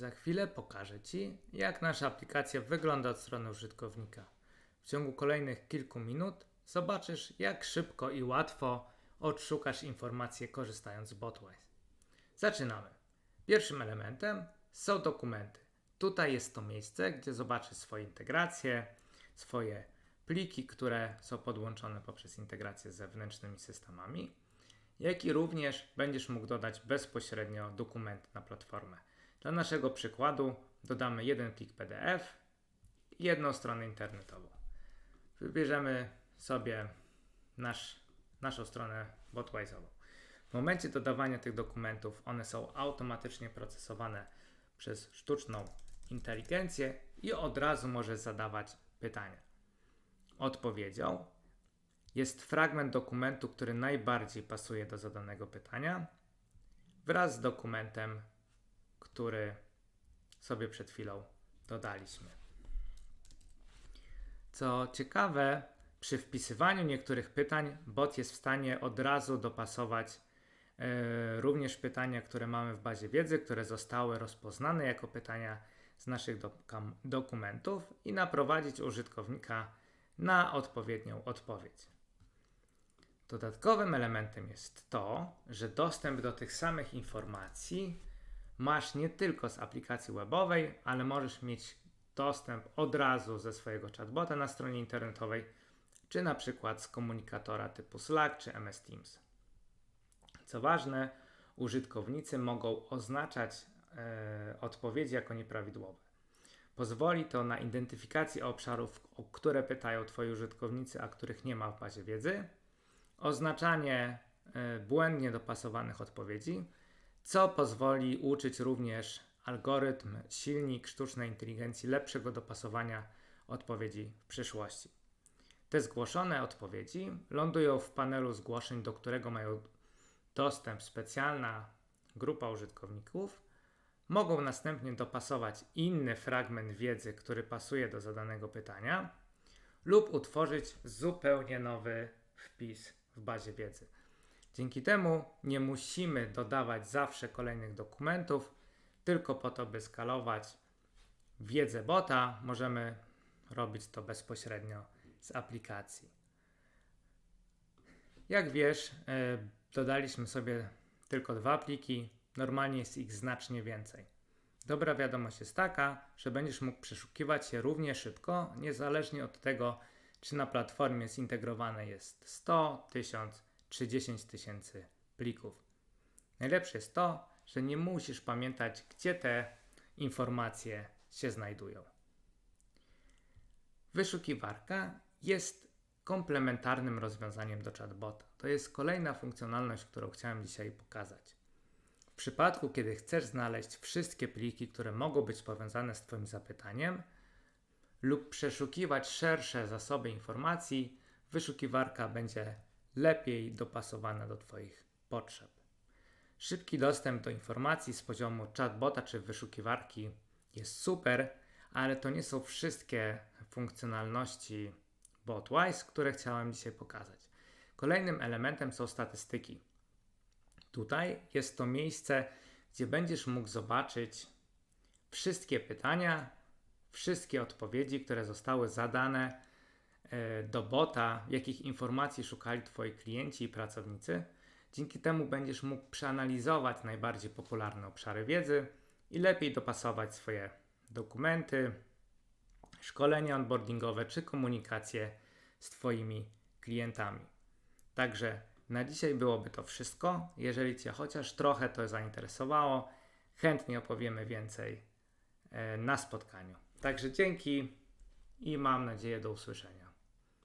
Za chwilę pokażę Ci, jak nasza aplikacja wygląda od strony użytkownika. W ciągu kolejnych kilku minut zobaczysz, jak szybko i łatwo odszukasz informacje korzystając z Botwise. Zaczynamy. Pierwszym elementem są dokumenty. Tutaj jest to miejsce, gdzie zobaczysz swoje integracje, swoje pliki, które są podłączone poprzez integrację z zewnętrznymi systemami, jak i również będziesz mógł dodać bezpośrednio dokumenty na platformę. Dla naszego przykładu dodamy jeden plik PDF i jedną stronę internetową. Wybierzemy sobie nasz, naszą stronę Botwise'ową. W momencie dodawania tych dokumentów one są automatycznie procesowane przez sztuczną inteligencję i od razu możesz zadawać pytania. Odpowiedzią jest fragment dokumentu, który najbardziej pasuje do zadanego pytania, wraz z dokumentem, który sobie przed chwilą dodaliśmy. Co ciekawe, przy wpisywaniu niektórych pytań bot jest w stanie od razu dopasować e, również pytania, które mamy w bazie wiedzy, które zostały rozpoznane jako pytania z naszych dokumentów i naprowadzić użytkownika na odpowiednią odpowiedź. Dodatkowym elementem jest to, że dostęp do tych samych informacji masz nie tylko z aplikacji webowej, ale możesz mieć dostęp od razu ze swojego chatbota na stronie internetowej, czy na przykład z komunikatora typu Slack czy MS Teams. Co ważne, użytkownicy mogą oznaczać e, odpowiedzi jako nieprawidłowe. Pozwoli to na identyfikację obszarów, o które pytają Twoi użytkownicy, a których nie ma w bazie wiedzy, oznaczanie e, błędnie dopasowanych odpowiedzi, co pozwoli uczyć również algorytm, silnik sztucznej inteligencji lepszego dopasowania odpowiedzi w przyszłości. Te zgłoszone odpowiedzi lądują w panelu zgłoszeń, do którego mają dostęp specjalna grupa użytkowników. Mogą następnie dopasować inny fragment wiedzy, który pasuje do zadanego pytania, lub utworzyć zupełnie nowy wpis w bazie wiedzy. Dzięki temu nie musimy dodawać zawsze kolejnych dokumentów, tylko po to, by skalować wiedzę bota, możemy robić to bezpośrednio z aplikacji. Jak wiesz, e, dodaliśmy sobie tylko dwa pliki, normalnie jest ich znacznie więcej. Dobra wiadomość jest taka, że będziesz mógł przeszukiwać się równie szybko, niezależnie od tego, czy na platformie zintegrowane jest 100, 1000 czy 10 tysięcy plików. Najlepsze jest to, że nie musisz pamiętać, gdzie te informacje się znajdują. Wyszukiwarka jest komplementarnym rozwiązaniem do chatbota. To jest kolejna funkcjonalność, którą chciałem dzisiaj pokazać. W przypadku, kiedy chcesz znaleźć wszystkie pliki, które mogą być powiązane z Twoim zapytaniem, lub przeszukiwać szersze zasoby informacji, wyszukiwarka będzie lepiej dopasowana do Twoich potrzeb. Szybki dostęp do informacji z poziomu chatbota czy wyszukiwarki jest super, ale to nie są wszystkie funkcjonalności Botwise, które chciałem dzisiaj pokazać. Kolejnym elementem są statystyki. Tutaj jest to miejsce, gdzie będziesz mógł zobaczyć wszystkie pytania, wszystkie odpowiedzi, które zostały zadane do bota, jakich informacji szukali Twoi klienci i pracownicy. Dzięki temu będziesz mógł przeanalizować najbardziej popularne obszary wiedzy i lepiej dopasować swoje dokumenty, szkolenia onboardingowe czy komunikację z Twoimi klientami. Także na dzisiaj byłoby to wszystko. Jeżeli Cię chociaż trochę to zainteresowało, chętnie opowiemy więcej e, na spotkaniu. Także dzięki i mam nadzieję do usłyszenia.